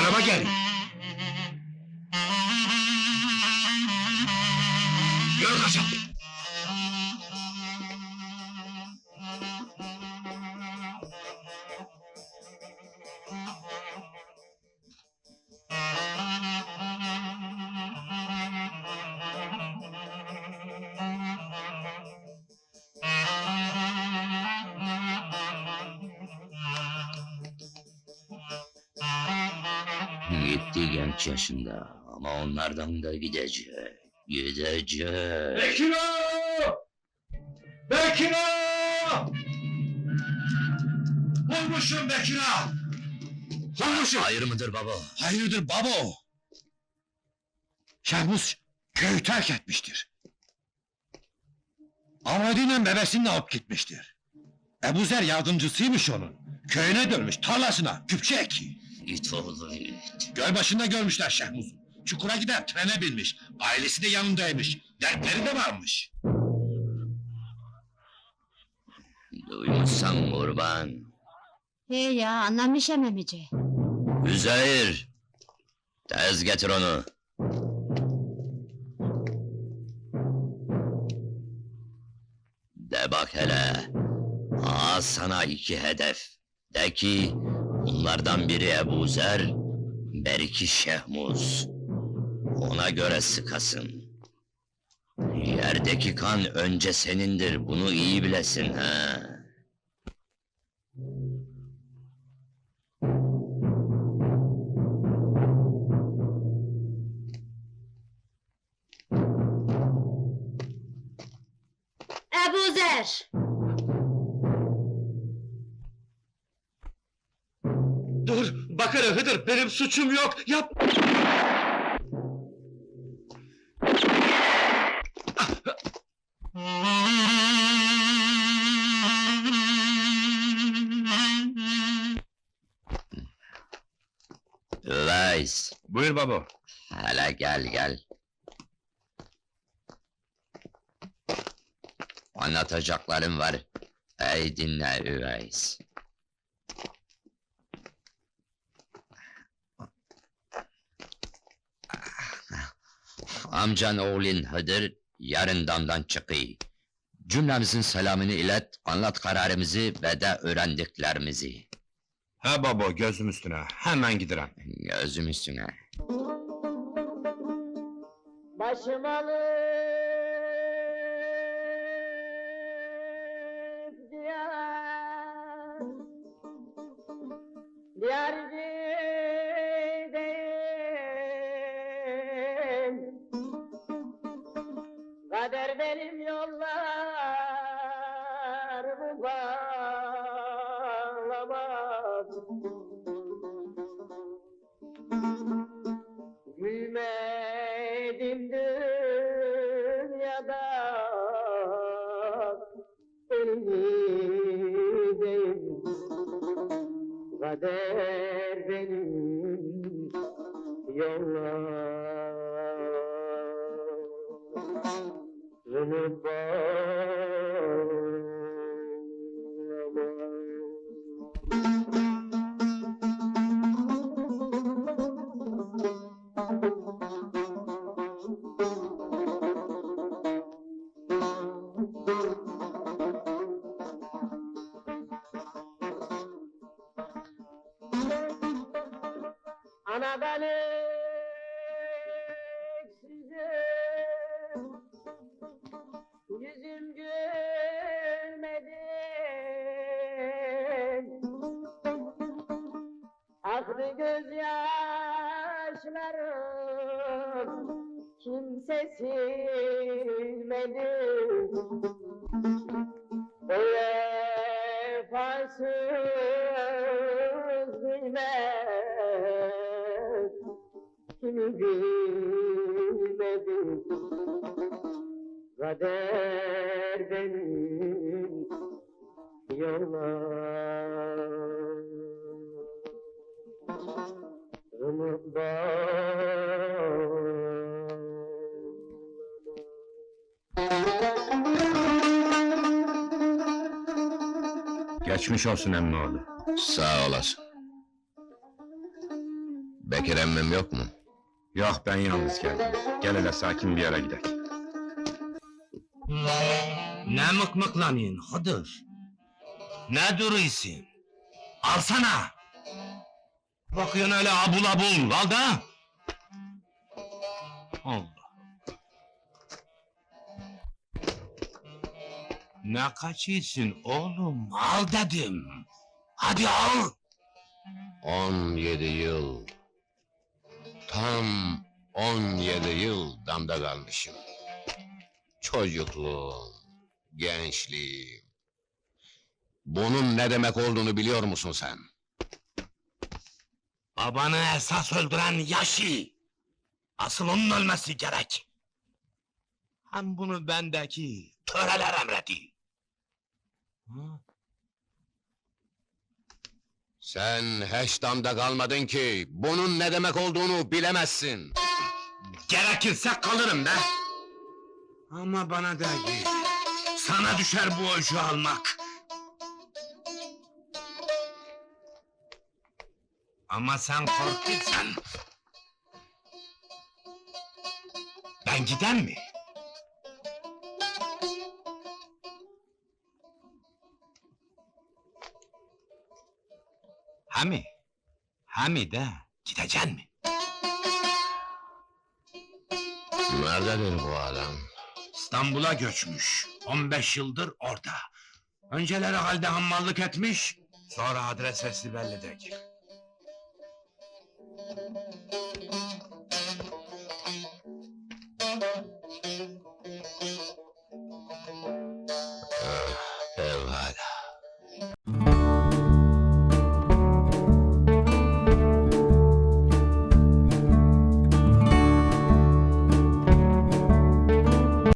Araba gel. Yürü kasap. Gitti genç yaşında ama onlardan da gidecek. Gidecek. Bekir Bekir Bulmuşum Bekir Bulmuşum. Hayır mıdır baba? Hayırdır babo? Şahmus köyü terk etmiştir. Avradıyla bebesini alıp gitmiştir. Ebu Zer yardımcısıymış onun. Köyüne dönmüş, tarlasına, küpçe eki. Git oğlum git. Göl başında görmüşler Şahmuz'u. Çukura gider, trene binmiş. Ailesi de yanındaymış. Dertleri de varmış. Duymuşsan kurban. He ya anlamış ememici. Üzeyir. Tez getir onu. De bak hele. Aa sana iki hedef. De ki bunlardan biri Ebu Zer, beriki Şehmuz. Ona göre sıkasın. Yerdeki kan önce senindir, bunu iyi bilesin ha. Ebu Zer! Bakır Hıdır, benim suçum yok. Yap. Üveys, Buyur baba. hele gel gel. Anlatacaklarım var. Ey dinle Üveys. Amcan oğlun Hıdır yarın damdan çıkıyor. Cümlemizin selamını ilet, anlat kararımızı ve de öğrendiklerimizi. Ha baba, gözüm üstüne. Hemen giderim. Gözüm üstüne. Başım alıp Kader benim yollarımı bağlamaz. Gülmedim dünyada Ölümdeyim Kader benim Yollarımı bağlamaz Anadan Aktı gözyaşlarım Kimse silmedi O vefasız bilmez Kimi bilmedi. Kader benim yollarımı Geçmiş olsun emmi oğlu. Sağ olasın. Bekir emmim yok mu? Yok ben yalnız geldim. Gel hele sakin bir yere gidelim. Ne mıkmıklanıyorsun Hıdır? Ne duruyorsun? Alsana! Bakıyorsun öyle abul abul, al da! Allah! Ne kaçıyorsun oğlum? Al dedim! Hadi al! 17 yıl. Tam 17 yıl damda kalmışım. Çocukluğum, gençliğim. Bunun ne demek olduğunu biliyor musun sen? Babanı esas öldüren Yaşı! Asıl onun ölmesi gerek! Hem bunu bendeki töreler emredi. Hı? Sen hiç damda kalmadın ki bunun ne demek olduğunu bilemezsin. Gerekirse kalırım be! Ama bana de ki, sana düşer bu öcü almak. Ama sen korkuyorsan... Ben giden mi? Hami, Hami de gideceksin mi? Nerededir bu adam? İstanbul'a göçmüş. 15 yıldır orada. Önceleri halde hammallık etmiş, sonra adresesi belli değil. Thank you.